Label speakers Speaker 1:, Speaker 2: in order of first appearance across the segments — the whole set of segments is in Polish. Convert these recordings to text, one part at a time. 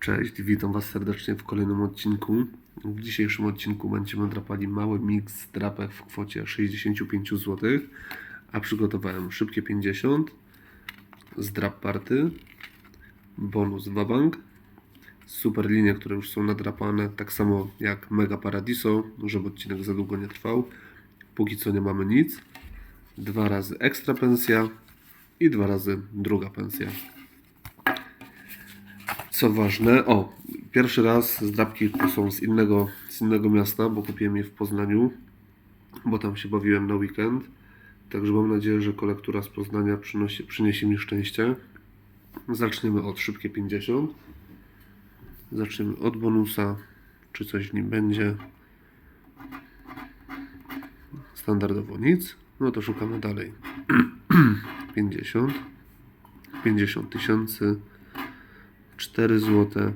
Speaker 1: Cześć, witam Was serdecznie w kolejnym odcinku. W dzisiejszym odcinku będziemy drapali mały mix drapek w kwocie 65 zł, a przygotowałem szybkie 50 z drap party, bonus wabank, super linie, które już są nadrapane, tak samo jak Mega Paradiso, żeby odcinek za długo nie trwał. Póki co nie mamy nic. Dwa razy ekstra pensja i dwa razy druga pensja. Co ważne, o, pierwszy raz zdrapki są z innego, z innego miasta, bo kupiłem je w Poznaniu, bo tam się bawiłem na weekend. Także mam nadzieję, że kolektura z Poznania przynosi, przyniesie mi szczęście. Zaczniemy od szybkie 50. Zaczniemy od bonusa, czy coś w nim będzie. Standardowo nic. No to szukamy dalej. 50. 50 tysięcy. 4 zł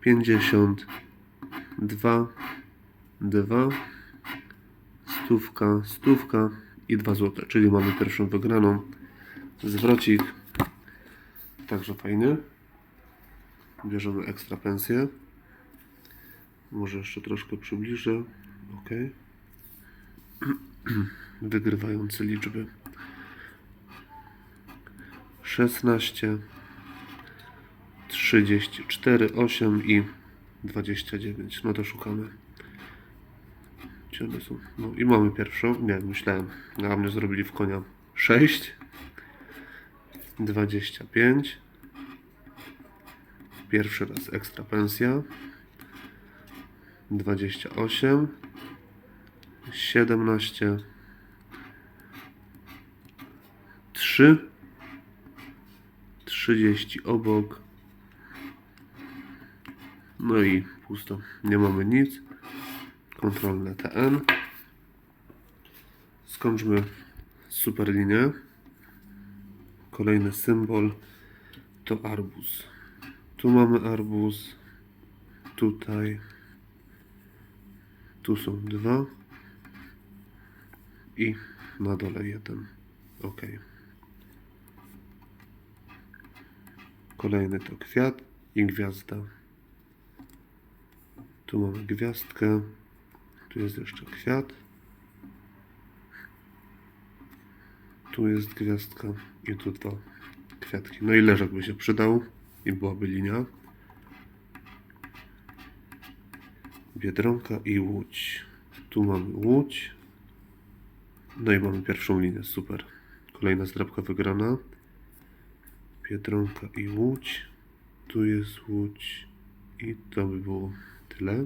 Speaker 1: 50 2 2 stówka, stówka i 2 zł, czyli mamy pierwszą wygraną. Zwrocik. Także fajny. Bierzemy ekstra pensję. Może jeszcze troszkę przybliżę. Ok. Wygrywające liczby. 16 34, 8 i 29. No to szukamy. No i mamy pierwszą. Nie, myślałem. Na mnie zrobili w konia 6. 25. Pierwszy raz ekstra pensja. 28. 17. 3. 30 obok. No i pusto. Nie mamy nic. Kontrolne TN. Skończmy super linię. Kolejny symbol to arbuz. Tu mamy arbuz. Tutaj. Tu są dwa. I na dole jeden. Ok. Kolejny to kwiat i gwiazda. Tu mamy gwiazdkę. Tu jest jeszcze kwiat. Tu jest gwiazdka i tu dwa kwiatki. No i leżak by się przydał i byłaby linia. Biedronka i łódź. Tu mamy łódź. No i mamy pierwszą linię, super. Kolejna zdrabka wygrana. Biedronka i łódź. Tu jest łódź. I to by było tyle.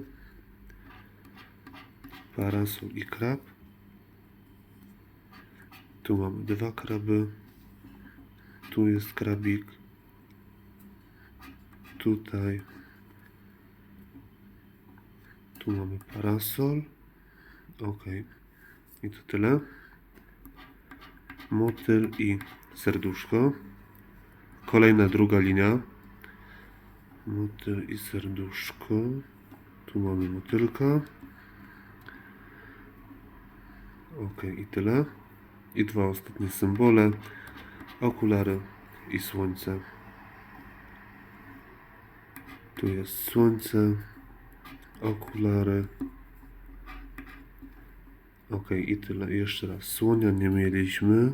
Speaker 1: Parasol i krab. Tu mamy dwa kraby. Tu jest krabik. Tutaj. Tu mamy parasol. Ok. I to tyle. Motyl i serduszko. Kolejna druga linia. Motyl i serduszko. Tu mamy motylka. Ok, i tyle. I dwa ostatnie symbole. Okulary i słońce. Tu jest słońce. Okulary. Ok, i tyle. Jeszcze raz. Słonia nie mieliśmy.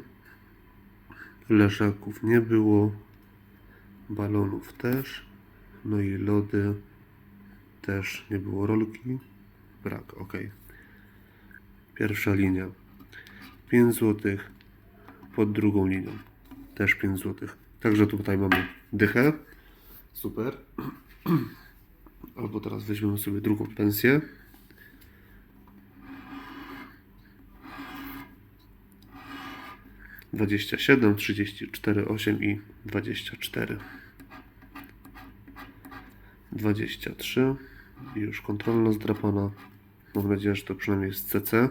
Speaker 1: Leżaków nie było. Balonów też. No i lody też nie było rolki. Brak, ok. Pierwsza linia 5 zł. Pod drugą linią też 5 zł. Także tutaj mamy dychę. Super. Albo teraz weźmiemy sobie drugą pensję. Dwadzieścia siedem, trzydzieści cztery, osiem i dwadzieścia cztery. 23 i już kontrolna zdrapana mam nadzieję, że to przynajmniej jest CC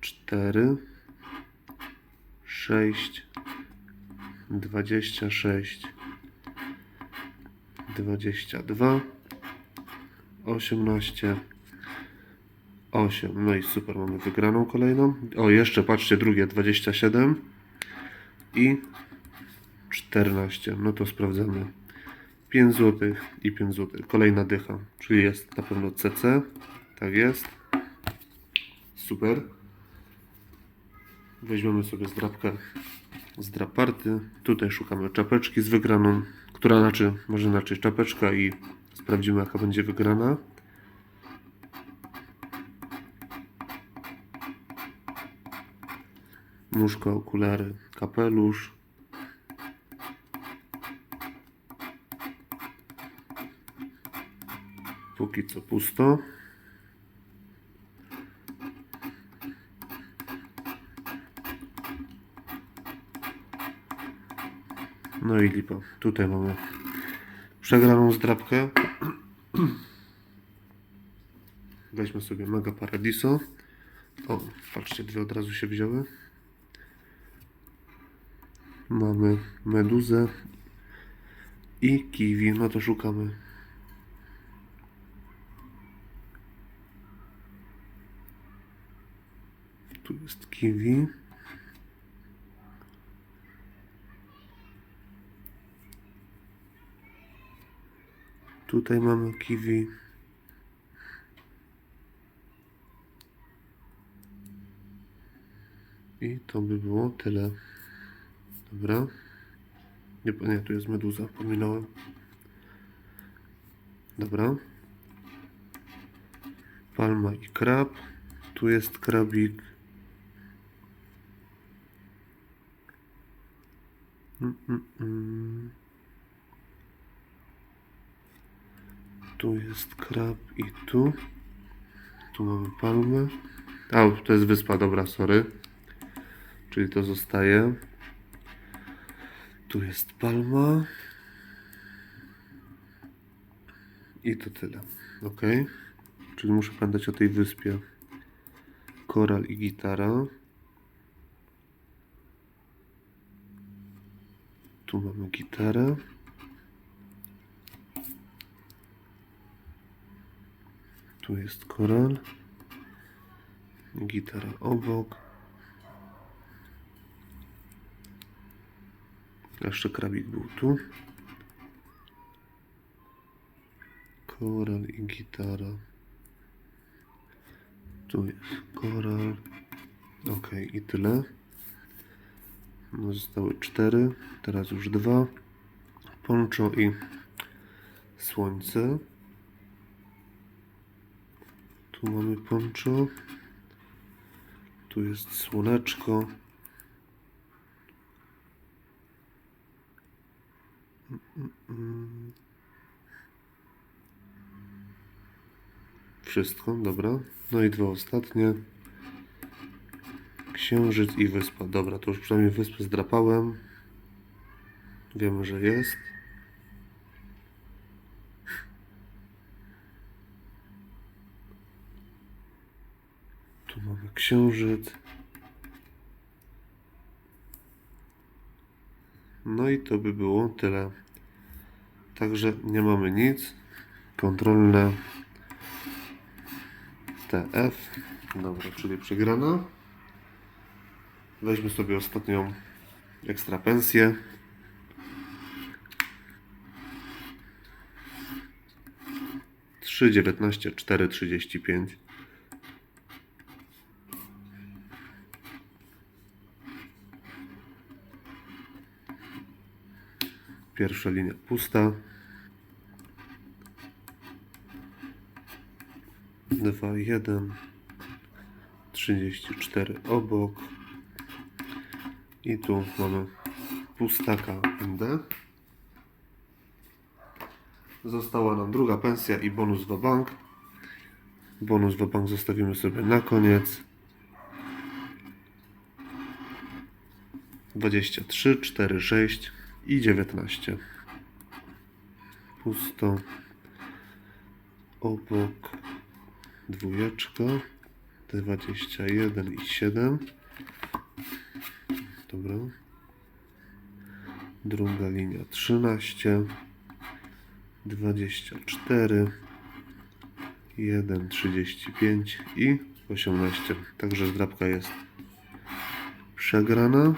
Speaker 1: 4 6 26 22 18 8 no i super mamy wygraną kolejną. O jeszcze patrzcie drugie 27 i 14. No to sprawdzamy. 5 zł i 5 zł. Kolejna dycha, czyli jest na pewno CC. Tak jest. Super. Weźmiemy sobie zdrapkę z draparty. Tutaj szukamy czapeczki z wygraną, która znaczy, może znaczyć czapeczka i sprawdzimy jaka będzie wygrana. Nóżka, okulary, kapelusz. Póki co pusto. No i lipa. Tutaj mamy przegraną zdrabkę. Weźmy sobie Mega Paradiso. O, patrzcie, dwie od razu się wzięły. Mamy meduzę i kiwi. No to szukamy. Tu jest kiwi. Tutaj mamy kiwi. I to by było tyle. Dobra. Nie, nie, tu jest meduza, pominąłem. Dobra. Palma i krab. Tu jest krabik. Tu jest krab i tu. Tu mamy palmę. A, to jest wyspa, dobra, sorry. Czyli to zostaje. Tu jest palma. I to tyle. Ok. Czyli muszę pamiętać o tej wyspie. Koral i gitara. Tu mamy gitarę. Tu jest koral. Gitara obok. Jeszcze krabik był tu. Koral i gitara. Tu jest koral. Ok, i tyle. No, zostały cztery. Teraz już dwa. Poncho i słońce. Tu mamy poncho. Tu jest słoneczko. Wszystko, dobra. No i dwa ostatnie. Księżyc i wyspa. Dobra, to już przynajmniej wyspę zdrapałem. Wiemy, że jest. Tu mamy księżyc. No i to by było tyle. Także nie mamy nic. Kontrolne TF. Dobra, czyli przegrana. Weźmy sobie ostatnią ekstra pensję. Trzy dziewiętnaście cztery trzydzieści pięć. Pierwsza linia pusta. Dwa, jeden. Trzydzieści cztery obok. I tu mamy pustaka MD. Została nam druga pensja i bonus w bank. Bonus w bank zostawimy sobie na koniec. 23, 4, 6 i 19. Pusto. Obok dwójeczka. 21 i 7. Dobra. Druga linia 13. 24. 1, 35 i 18. Także zdrabka jest przegrana.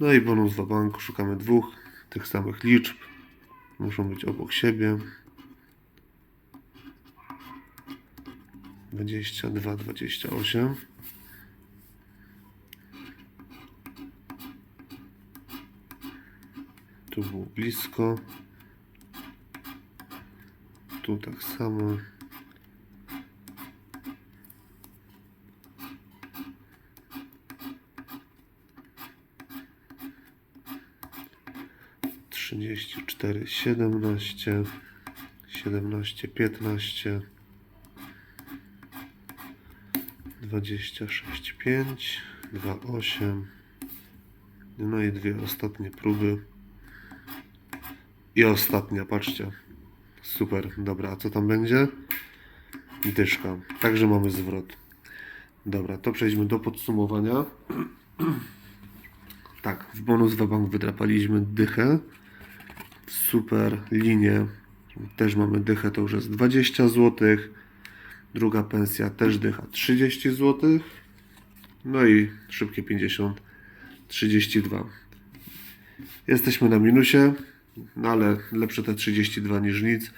Speaker 1: No i bonus w banku. Szukamy dwóch tych samych liczb. Muszą być obok siebie. 22, 28. Tu było blisko. Tu tak samo. Trzydzieści cztery, siedemnaście, siedemnaście, piętnaście, dwadzieścia sześć, pięć, dwa, osiem. No i dwie ostatnie próby. I ostatnia, patrzcie. Super, dobra, a co tam będzie? Dyszka. Także mamy zwrot. Dobra, to przejdźmy do podsumowania. Tak, w bonus bank wydrapaliśmy dychę. Super linię też mamy dychę, to już jest 20 zł. Druga pensja też dycha 30 zł. No i szybkie 50, 32. Jesteśmy na minusie, no ale lepsze te 32 niż nic.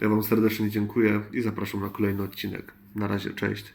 Speaker 1: Ja Wam serdecznie dziękuję i zapraszam na kolejny odcinek. Na razie, cześć.